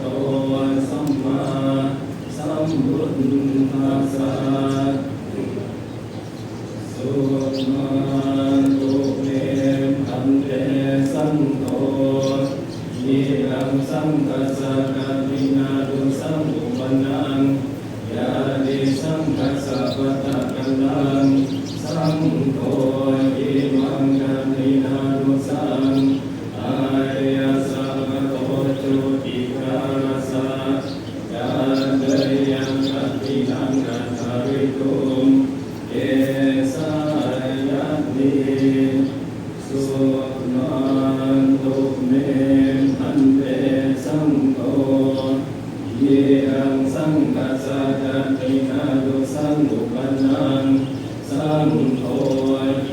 โตสัมมาสัมพุทธัสสะสุมาตุเมพันเตสันโตยิรังสังกัสสะกะตินาตุสัมปุปนังยาติสังกัสสะปะตะกันลังสังโฆยิมังกะตินาตุสัง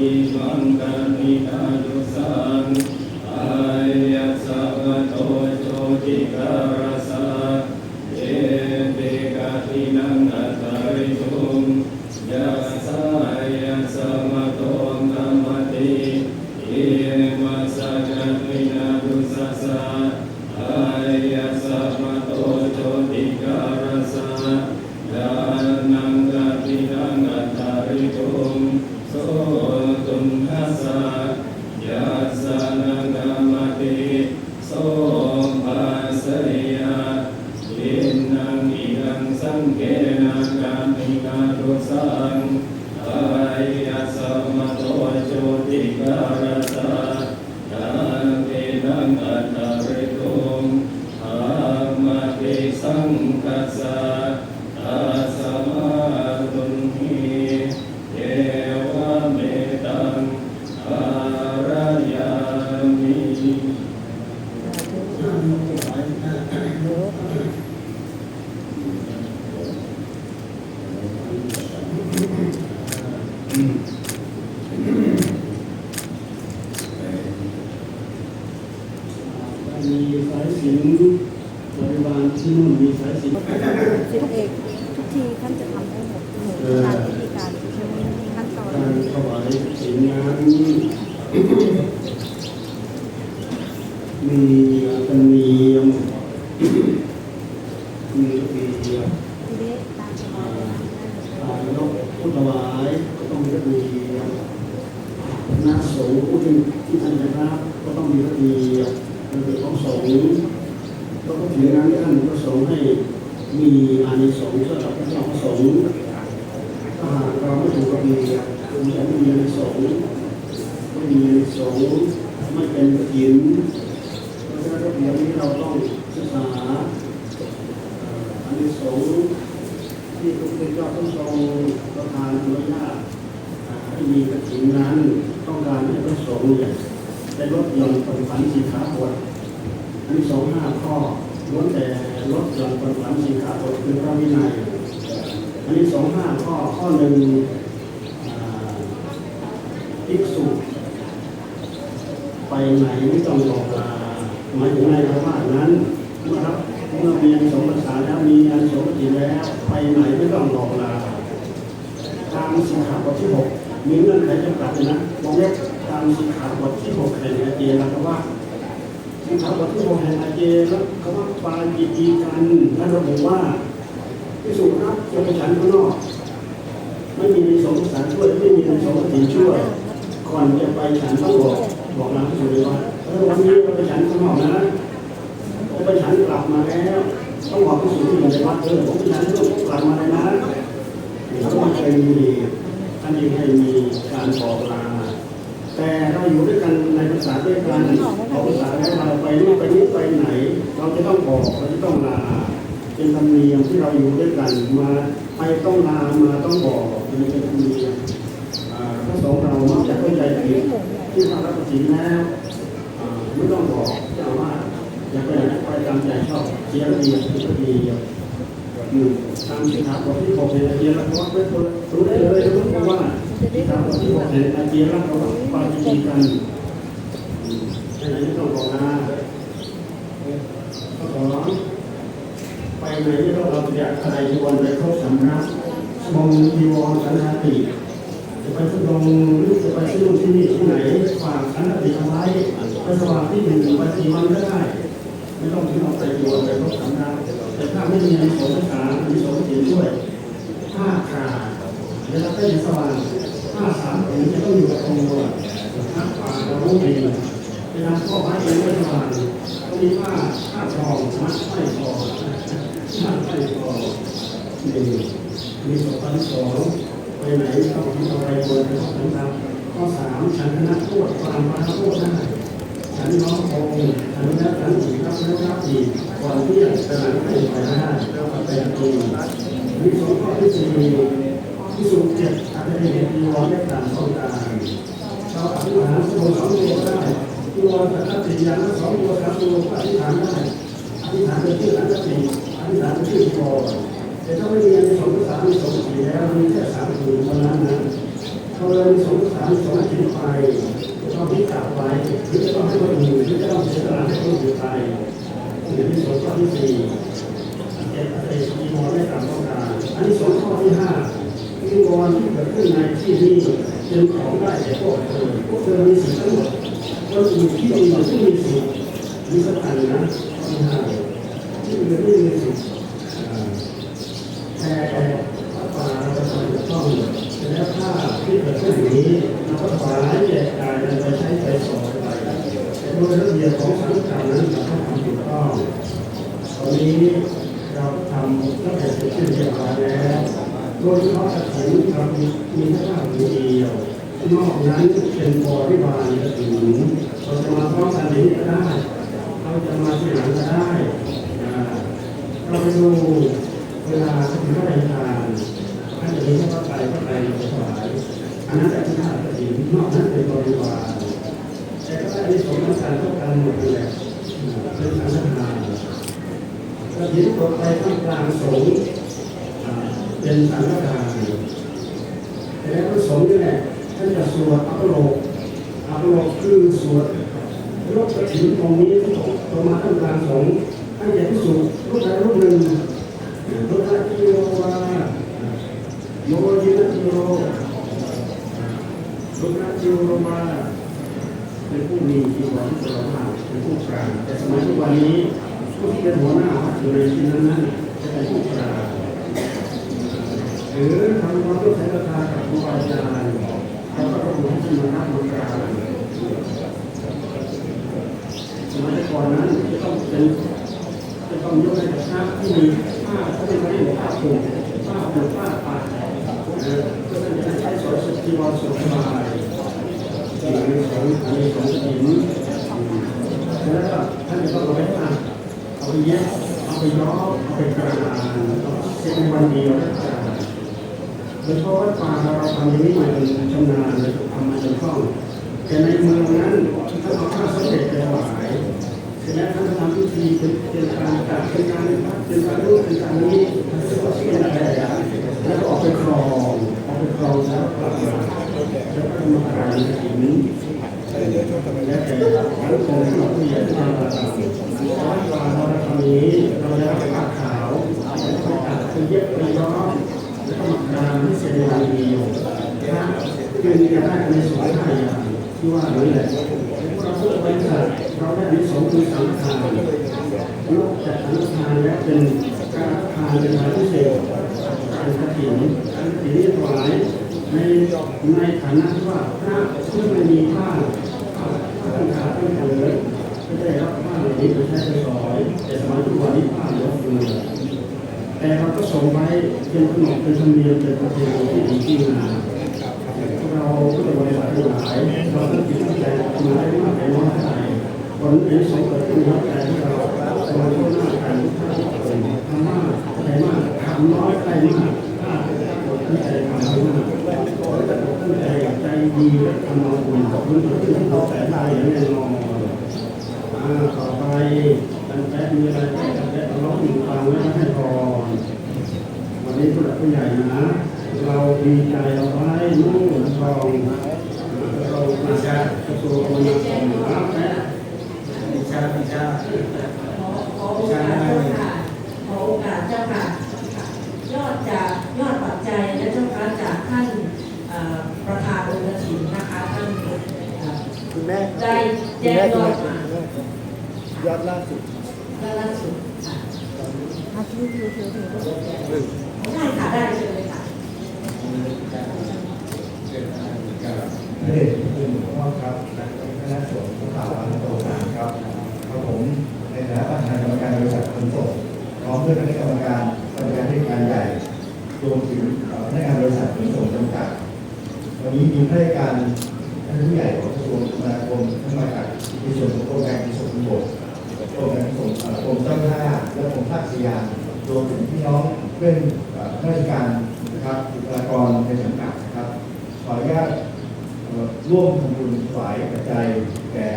ยิมังกัตินาตุสัง อายะสัพพโตโชติการาสะเอเตกะทินังอัตตาริทุมยะสายะสัมมโตกัมมติเอมัสสะกะทินาตุสัสสะอายะสัพพโตโชติการาสะยานังกะทินังอัตตาริทุมโสตุมหัสสะ ยัสสะนะกามติโสภาสยาอินังอินังสังเกนะกามินาตุสังอายะสัมมโตโชติการะสะยาเตนังอัตตาริตุมอามาติสังกัสสะอาสมาตุนหิเอวะเมตัง อารยามิ มีสายสิญจนบริวาร ที่นู่นมีสายสิญจนสิบเอกทุกทีท่านจะทำให้หมดหมดตามวิธีการใช่ไหมขั้นตอนการถวายสินนั้นมีเป็นมีมมีมีทีนี้ตามสบายเลยนะการยกผู้ถวายก็ต้องมีระเบียบหน้าสูผู้ที่ท่านจะรับก็ต้องมีระเบียบระเบียบของสงฆ์ ก็ต้องถือนั้นท่านประสงค์ให้มีอานิสงส์สำหรับพระเจ้าประสงค์ถ้าหากเราไม่ถูกระเบียบมีไม่มีในสงฆ์ไม่มีในสงฆ์ไม่เป็นกฐินเพราะฉะนั้นระเบียบนี้เราต้องศึกษาอ่ออันในสงฆ์ที่พระพุทธเจ้าต้องทรงประทานอนุญาตให้มีกฐินนั้นต้องการให้พระสงฆ์เนี่ยได้ลดหย่อนผ่อนผันสินค้าบท อันนี้สองห้าข้อล้วนแต่ลดหย่อนผ่อนผันสินค้าบทคือพระวินัยอันนี้สองห้าข้อข้อหนึ่งอ่าภิกษุไปไหนไม่ต้องบอกลาหมายถึงในพระว่านั้นเมื่อรับเมื่อมีอันสมภาษาแล้วมีอันสมปฏิแล้ว ไปไหนไม่ต้องบอกลาตามสิขาบทที่หกมีเงื่อนไขจำกัดนะวงเล็บตามสิขาบทที่หกแห่งอาเจนะครับว่า สิกขาบทที่หกแห่งอาเจแล้วคำว่าปาจิตีกันท่านระบุว่าพิสูจน์รับจะไปฉันข้างนอก ไม่มีในสงสารช่วยไม่มีในสงสารช่วยก่อนจะไปฉันต้องบอกบอกนางพิสูจน์เลยว่าเออวันนี้เราไปฉันข้างนอกนะเราไปฉันกลับมาแล้วต้องบอกพิสูจน์ที่อยู่ในวัดเออผมไปฉันต้องกลับมาเลยนะเขาไม่เคยมีท่านยังให้มีการบอกลา แต่เราอยู่ด้วยกันในภาษาด้วยกันเอาภาษาแล้วเราไปนู่นไปนี่ไปไหน เราจะต้องบอกเราจะต้องลาเป็นธรรมเนียมที่เราอยู่ด้วยกันมาไปต้องลามาต้องบอกเป็นธรรมเนียมพระสงฆ์เรามักจะเข้าใจผิดที่มารับศีลแล้วไม่ต้องบอกเจ้าว่าอยากไปไหนไปตามใจชอบเสียระเบียบผิดระเบียบ หนึ่ตามสิกขาบทที่หกในอาเจียนแล้วก็ไม่ควรรู้ได้เลยรู้เพราะว่าสิกขาบทที่หกในอาเจียนแล้วก็ปาจิตีกันอืมให้ไหนไม่ต้องบอกลาข้อสองไปไหนที่เราอยากอะไรที่วันไปครบสำนักมองทีวรสันติจะไปทุดงหรือจะไปที่นู่นที่นี่ที่ไหนฝากสันติเอาไว้ไปสว่างที่หนึ่งไปสี่วันก็ได้ ไม่ต้องถึงเอาไปโยนไปลดทำได้แต่ถ้าไม่มีอันสงภาษาอันสองสิ่งด้วยผ้าขาดเวลาได้สว่างผ้าสามผืนจะต้องอยู่กับตัวผ้าป่าเรารู้ดีเวลาพ่อพระเองไม่สว่างก็มีผ้าผ้าทองมัดไม่พอมัดไม่พอหนี่งมีสองพันสองไปไหนต้องทำอะไรควรจะต้องทำข้อสามฉันคณะโทษความมาโทษได้ ฉันน้องคงฉันนักฉันอีกรับแล้วรับอีกก่อนที่จะหลังให้ไปได้แล้วก็เป็นจริงมีสองข้อที่สี่ที่สุดเจ็ดอาจจะเห็นที่ร้อนได้ตามต้องการเราอธิษฐานสมสองตัวได้ที่ร้อนแต่ถ้าติย่าสองตัวสามตัวก็อธิษฐานได้อธิษฐานเป็นชื่ออันละสี่อธิษฐานเป็นชื่อพอแต่ถ้าไม่มีอันสองสามมีสองสี่แล้วมีแค่สามตัวเท่านั้นนะ เขาเลยมีสองสามสองสี่ไปต้องที่กลับไว้หรือจะต้องให้คนอื่นหรือจะต้องเสียสละให้คนอื่นไปหรือที่สองข้อที่สี่เจ็ดอะไรมีวรได้ตามต้องการอันที่สองข้อที่ห้ามีวรที่เกิดขึ้นในที่นี้เป็นของได้แก่พวกเธอพวกเธอมีสิทธิ์ทั้งหมดคนอื่นที่มีอที่มีสิทธิ์มีสตังค์นะข้อที่ห้าที่อื่นไม่มีสิทธิ์แต่พระป่าเราจะทำถูกต้องแล้วถ้าที่เกิดขึ้นอย่าง นี้เราก็ถวายแจกจ่ายกันไปใช้ไปสอนไปโดยระเบียบของสังกัดนั้นเราต้องทำถูกต้องตอนนี้เราทำตั้งแต่เสร็จสิ้นเรียบร้อยแล้วโดยเฉพาะกระถิ่นเรามีมีแค่ข้าวเดียวนอกนั้นเป็นบริวารกระถิ่นเราจะมาพร้อมกันนี้ก็ได้เราจะมาที่หลังก็ได้เราไปดูเวลาถึงพระราชทานท่านจะมีพระไตรพระไตรเราถวาย อันนั้นเป็นข้าราชการนอกนั้นเป็นบริวารแต่ก็ได้สมรการต้องการหมดเลยเป็นสังฆทานกระถิ่นตกไปท่ามกลางสงฆ์เป็นสังฆทานแต่แล้วพระสงฆ์นี่แหละท่านจะสวดอัปโลกอัปโลกคือสวดรบกระถิ่นตรงนี้ตรงมาท่ามกลางสงฆ์ท่านจะพิสูจน์รูปใดรูปหนึ่งรูปใดที่โยวาโยยินะโย ลุกนักจิวลงมาเป็นผู้มีจีวรที่สภาพเป็นผู้กลางแต่สมัยทุกวันนี้ผู้ที่เป็นหัวหน้าอยู่ในที่นั้นนั้นจะเป็นผู้กลางหรือทำความรู้ใช้ราคากับครูอาจารย์แล้วก็ระบุให้ที่มานับมากลางสมัยก่อนนั้นจะต้องเป็นจะต้องยกให้กับพระที่มีผ้าเขาเป็นผ้าผ้าผูกผ้าผูกผ้าปัด สอยสุจีวรสุขบายสิ่งนี้ของอันนี้ของหินแล้วก็ท่านจะต้องเอาไปตัดเอาไปเย็บเอาไปย้อมเอาไปกระดานเอาเส้นวันเดียวแล้วกระโดยเฉพาะวัดป่าเราทำอย่างนี้มาจนชำนาญเลยทำมาจนคล่องแต่ในเมืองนั้นท่าเอาข้าสำเร็จไปถวายเสร็จแล้วท่านทำพิธีเป็นการจัดเป็นการเป็นการรู้เป็นการนี้ท่านก็เป็นอะไรแล้วก็ออกไปครอง องแล้วกลับมาแล้วก็มาการถึงและแต่ทั้งคนที่ผู้ใหญ่ที่มาประจำร้อยกว่าเราทำนี้เราได้รับผ้าขาวแล้วก็ตัดคือเย็บไปย้อมแล้วก็มาการที่เซรีดีถ้าคือมีได้ในส่วนห้าอย่างที่ว่านี้แหละเราพูดบริษัทเราได้ในสองคือสังฆทานนอกจากสังฆทานแล้วเป็นการทานเป็นทานพิเศษการกระถิ่นการกระถิ่นนี่ถวาย ในในฐานะที่ว่าพระที่งไม่มีผ้าถ้าขาดไม่เหลือไม่ได้รับผ้าเหล่านี้ไปใช้ไปสอยแต่สมัยทุกวันนี้ผ้าเหลือเฟือแต่เราก็ส่งไว้เป็นขนบเป็นธรรมเนียมเป็นประเพณีที่ดีที่งามเราก็จะบริษัททั้งหลายเราต้องจิตตั้งใจทำอะได้มากได้น้อยเท่าไหร่วันนี้สองเกิดขึ้นในใจที่เราจะมาช่วยหน้ากันทุกท่านทำมากได้มากทำน้อยได้มากถ้าตั้งใจทำได้มากขอ ให้ท่านตั้งใจดีและทำมาบุญขอบคุณที่ท่านเราแต่ได้อย่างแน่นอนอ่าต่อไปตั้งแต่มีอะไรก็ตั้งแต่ร้องอยู่ฟังไว้ให้ก่อนวันนี้ผู้หลักผู้ใหญ่นะ เราดีใจเราไว้นู่นทองเรามาจากกระทรวงคมนาคมรับแม่ดิชาดิชาขอขอโอกาสเจ้าค่ะขอโอกาสเจ้าค่ะ ยอดจากยอดปัจจัยและเจ้าค่ะจากท่าน คุณแม่ครับได้แจ้งยอดมายอดล่าสุดด้านล่าสุดค่ะอาถือถือถือถือได้ค่ะได้เลยค่ะพระเดชพระคุณหลวงพ่อครับคณะสงฆ์สถาบันโตสามครับครับผมในฐานะประธานกรรมการบริษัทขนส่งพร้อมด้วยคณะกรรมการกรรมการที่การใหญ่รวมถึงพนักงานบริษัทขนส่งจำกัดวันนี้มีข้าราชการท่านผู้ใหญ่ของกระทรวงคมนาคมทั้งมาจากในส่วนของโครงการขนส่งทางบกโครงการขนส่งกรมเจ้าท่าและกรมท่าสยานรวมถึงพี่น้องเพื่อนข้าราชการนะครับบุคลากรในสังกัดนะครับ ขออนุญาตร่วมทำบุญถวายปัจจัยแก่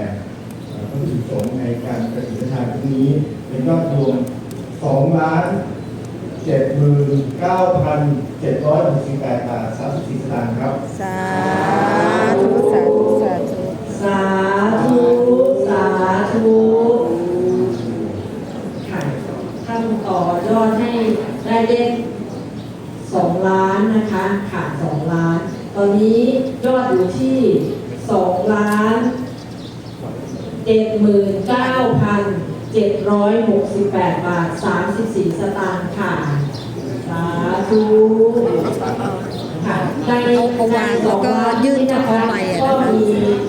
เอ่อพระภิกษุสงฆ์ในการกระถิ่นทานครั้งนี้เป็นยอดรวม2ล้าน7 9 7 6 8บาท34สตางค์ครับ สาธุสาธุสาธุ สาธุสาธุค่ะท่านต่อยอดให้ได้เลขสองล้านนะคะค่ะสองล้าน ตอนนี้ยอดอยู่ ที่สองล้านเจ็ดหมื่นเก้าพันเจ็ดร้อยหกสิบแปดบาทสามสิบสี่สตางค์ค่ะ สาธุค่ะในเอาเอาวางแล้วก็ยื่นเฉพาะใบอะก็นะคะมี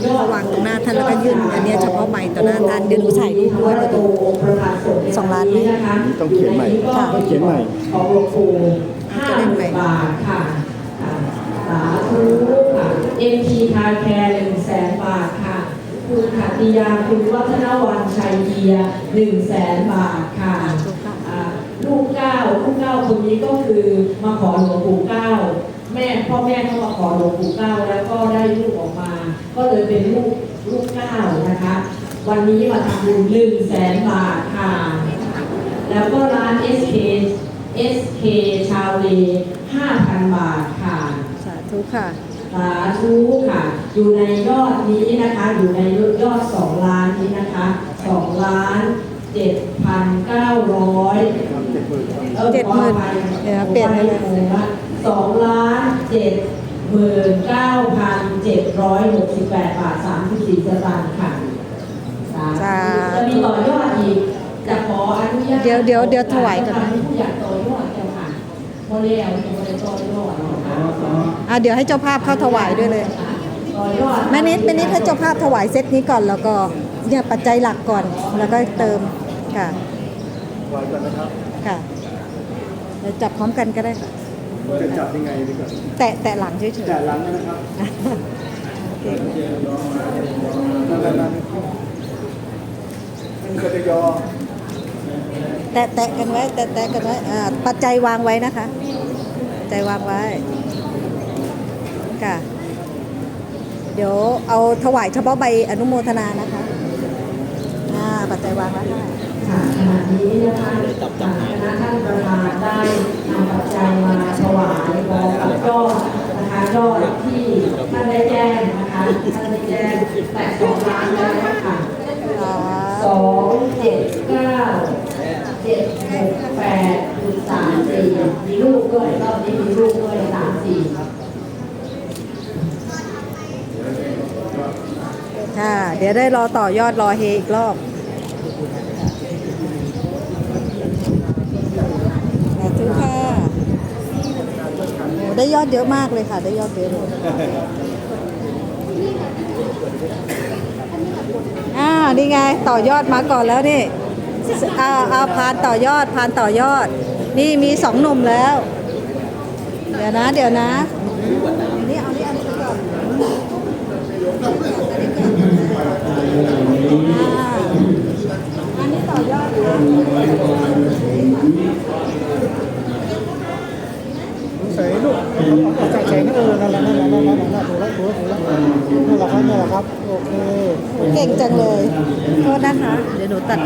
ยอดเอาวางตรงหน้าท่านแล้วก็ยื่นอันเนี้ยเฉพาะใบต่อหน้าท่านเดี๋ยวหนูถ่ายรูปด้วยประตูประธานสงฆ์สองล้านไหมนะคะต้องเขียนใหม่อยู่ในต้องเขียนใหม่ของหลวงปู่ห้าหมื่นบาทค่ะค่ะสาธุ ค่ะ MT คาแคร์หนึ่งแสนบาทค่ะ คุณขัติยาคุณวัฒนวันชัยเยียหนึ่งแสนบาทค่ะลูกเก้าลูกเก้าคนนี้ก็คือมาขอหลวงปู่เก้าแม่พ่อแม่เขามาขอหลวงปู่เก้าแล้วก็ได้ลูกออกมา ก็เลยเป็นลูกลูกเก้านะคะ วันนี้มาทำบุญหนึ่งแสนบาทค่ะ แล้วก็ร้าน SK SK ชาวเล5,000บาทค่ะ สาธุค่ะ สาธุค่ะ อยู่ในยอดนี้นะคะ อยู่ในยอดสองล้านนี้นะคะสองล้านเจ็ดพันเก้าร้อยออเจ็ดหมื่นขออภัยเดี๋ยวเปลี่ยนให้เลยสองล้านเจ็ดหมื่นเก้าพันเจ็ดร้อยหกสิบแปดบาทสามสิบสี่สตางค์ค่ะสาสาธุธุจะมีต่อยอดอีกจะขออนุญาตเดี๋ยวเดี๋ยวเดี๋ยวถวายก่อนนะผู้อยากต่อยอดเจ้าค่ะ โมเลลโมเลต่อยอดนะคะอะเดี๋ยวให้เจ้าภาพเข้าถวายด้วยเลยต่อยอดแม่นิดแม่นิดให้เจ้าภาพถวายเซตนี้ก่อนแล้วก็เนี่ยปัจจัยหลักก่อนแล้วก็เติมค่ะไว้ก่อนนะครับค่ะเดี๋ยวจับพร้อมกันก็ได้ค่ะจะจับยังไงดีก่อนแตะแตะหลังเฉยแต่หลังนะครับๆโอเคนั่นนั่นนั่นมันก็จะยอ แตะแตะกันไว้ แตะแตะกันไว้อ่าปัจจัยวางไว้นะคะปัจจัยวางไว้ค่ะ เดี๋ยวเอาถวายเฉพาะใบอนุโมทนานะคะอ่าปัจจัยวางไว้ค่ะค่ะขณะนี้นะคะทางคณะท่านประธานได้นำปัจจัยมาถวายพร้อมกับยอดนะคะยอดที่ท่านได้แจ้งนะคะท่านได้แจ้งแต่สองล้านแล้วค่ะสองเจ็ดเก้า เจ็ดหกแปดสามสี่มีลูกด้วยรอบนี้มีลูกด้วยสามสี่ค่ะ เดี๋ยวได้รอต่อยอดรอเฮอีกรอบขอบคุณค่ะได้ยอดเยอะมากเลยค่ะ ได้ยอดเยอะเลยอ่านี่ไง ต่อยอดมาก่อนแล้วนี่ อ่าเอาพานต่อยอดพานต่อยอด นี่มีสองหนุ่มแล้ว เดี๋ยวนะ เดี๋ยวนะอันนี้เอานี่อันนี้ไปก่อนอ่าอันนี้ต่อยอดนะใส่ลูกใส่แข็งเออนั่นแหละนั่นแหละนั่นแหละนั่นแหละถูกแล้วถูกแล้วถูกแล้วนั่นแหละครับนั่นแหละครับโอเคเก่งจังเลยโทษนะคะ เดี๋ยวหนูตัด